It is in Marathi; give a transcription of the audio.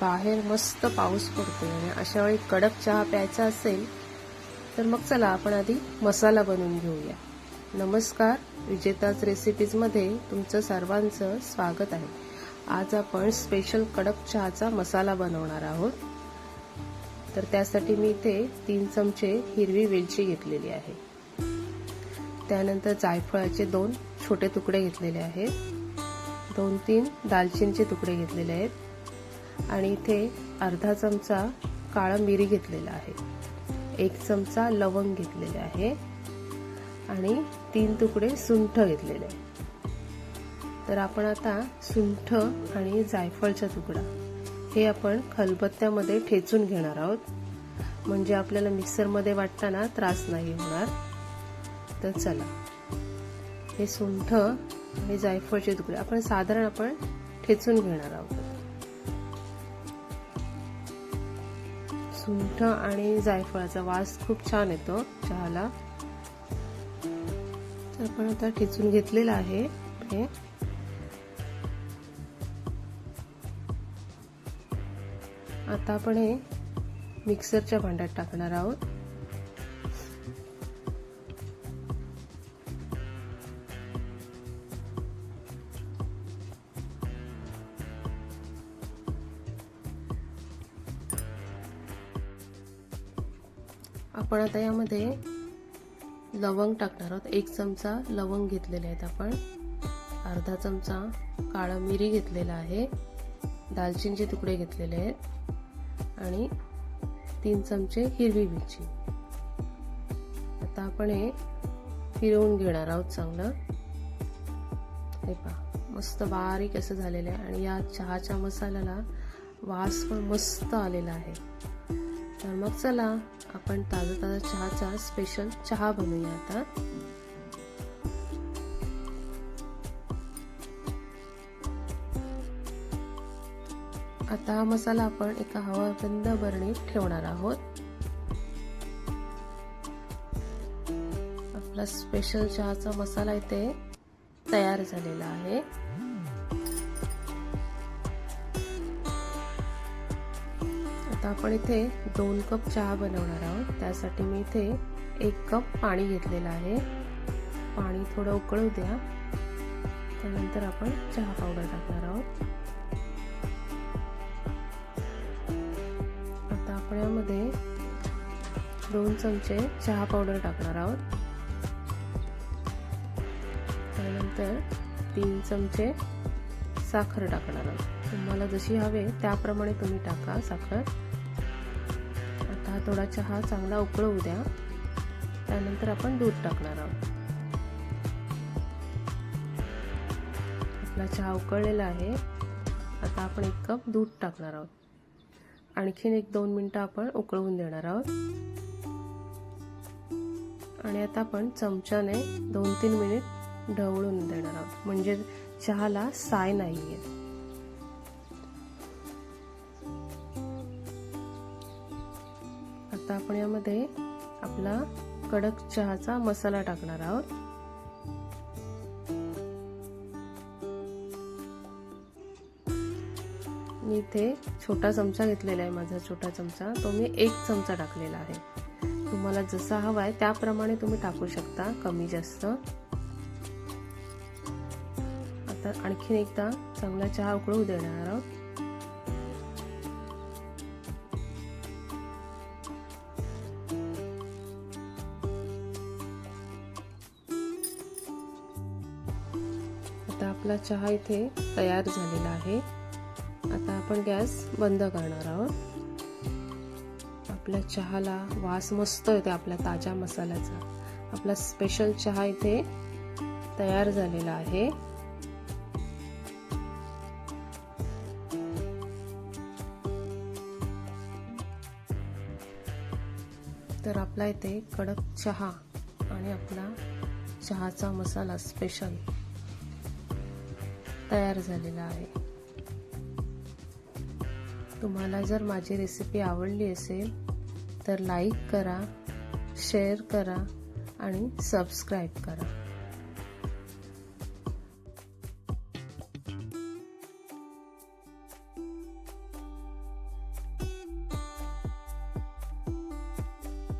बाहेर मस्त पाऊस पडतोय आणि अशा वेळी कडक चहा प्यायचा असेल तर मग चला आपण आधी मसाला बनवून घेऊया. नमस्कार विजेताज रेसिपीजमध्ये तुमचं सर्वांचं स्वागत आहे. आज आपण स्पेशल कडक चहाचा मसाला बनवणार आहोत. तर त्यासाठी मी इथे तीन चमचे हिरवी वेलची घेतलेली आहे. त्यानंतर जायफळाचे दोन छोटे तुकडे घेतलेले आहेत. दोन तीन दालचिनीचे तुकडे घेतलेले आहेत. आणि इथे अर्धा चमचा काळा मिरी घेतलेला आहे. एक चमचा लवंग घेतलेले आहे. आणि तीन तुकडे सुंठ घेतलेले. आहे तर आपण आता सुंठ आणि जायफळचा तुकडा. हे आपण खलबत्त्यामध्ये ठेचून घेणार आहोत. म्हणजे आपल्याला मिक्सरमध्ये वाटताना त्रास नाही होणार. तर चला. हे सुंठ आणि जायफळचे तुकडे आपण साधारण आपण ठेचून घेणार आहोत. सुंठ आणि जायफळाचा वास खूप छान येतो चहाला. तर आपण आता ठेचून घेतलेलं आहे हे. आता आपण हे मिक्सरच्या भांड्यात टाकणार आहोत. आपण आता यामध्ये लवंग टाकणार आहोत. एक चमचा लवंग घेतलेले आहेत आपण. अर्धा चमचा काळा मिरी घेतलेला आहे. दालचिनीचे तुकडे घेतलेले आहेत. आणि तीन चमचे हिरवी मिरची. आता आपण हे फिरवून घेणार आहोत चांगलं. हे पहा मस्त बारीक असं झालेलं आहे. आणि या चहाच्या मसाल्याला वास पण मस्त आलेला आहे. तर मग चला आपण ताजा ताजा चहाचा स्पेशल चहा बनवूया आता. आता हा मसाला आपण एका हवाबंद बरणीत ठेवणार आहोत. आपला स्पेशल चहाचा मसाला इथे तयार झालेला आहे. आता आपण इथे दोन कप चहा बनवणार आहोत. त्यासाठी मी इथे एक कप पाणी घेतलेलं आहे. पाणी थोडं उकळू द्या. त्यानंतर आपण चहा पावडर टाकणार आहोत. आता आपण यामध्ये दोन चमचे चहा पावडर टाकणार आहोत. त्यानंतर तीन चमचे साखर टाकणार आहोत. तुम्हाला जशी हवे त्याप्रमाणे तुम्ही टाका साखर. आता थोडा चहा चांगला उकळवू द्या. त्यानंतर आपण दूध टाकणार आहोत. आपला चहा उकळलेला आहे. आता आपण एक कप दूध टाकणार आहोत. आणखीन एक दोन मिनटं आपण उकळवून देणार आहोत. आणि आता आपण चमच्याने दोन तीन मिनिट ढवळून देणार आहोत. म्हणजे चहाला साय नाही आहे आता आपण यामध्ये आपला कडक चहाचा मसाला टाकणार आहोत. मी इथे छोटा चमचा घेतलेला आहे माझा छोटा चमचा. तो मी एक चमचा टाकलेला आहे. तुम्हाला जसा हवा आहे त्याप्रमाणे तुम्ही टाकू शकता कमी जास्त. आता आणखीन एकदा चांगला चहा उकळू देणार आहोत. आपला चहा इथे तयार झालेला आहे. आता आपण गॅस बंद करणार आहोत. आपल्या चहाला वास मस्त येते आपल्या ताज्या मसाल्याचा. आपला स्पेशल चहा इथे तयार झालेला आहे. तर आपला इथे कडक चहा आणि आपला चहाचा मसाला स्पेशल तयार झालेला आहे. तुम्हाला जर माझी रेसिपी आवडली असेल तर लाईक करा शेअर करा आणि सबस्क्राईब करा.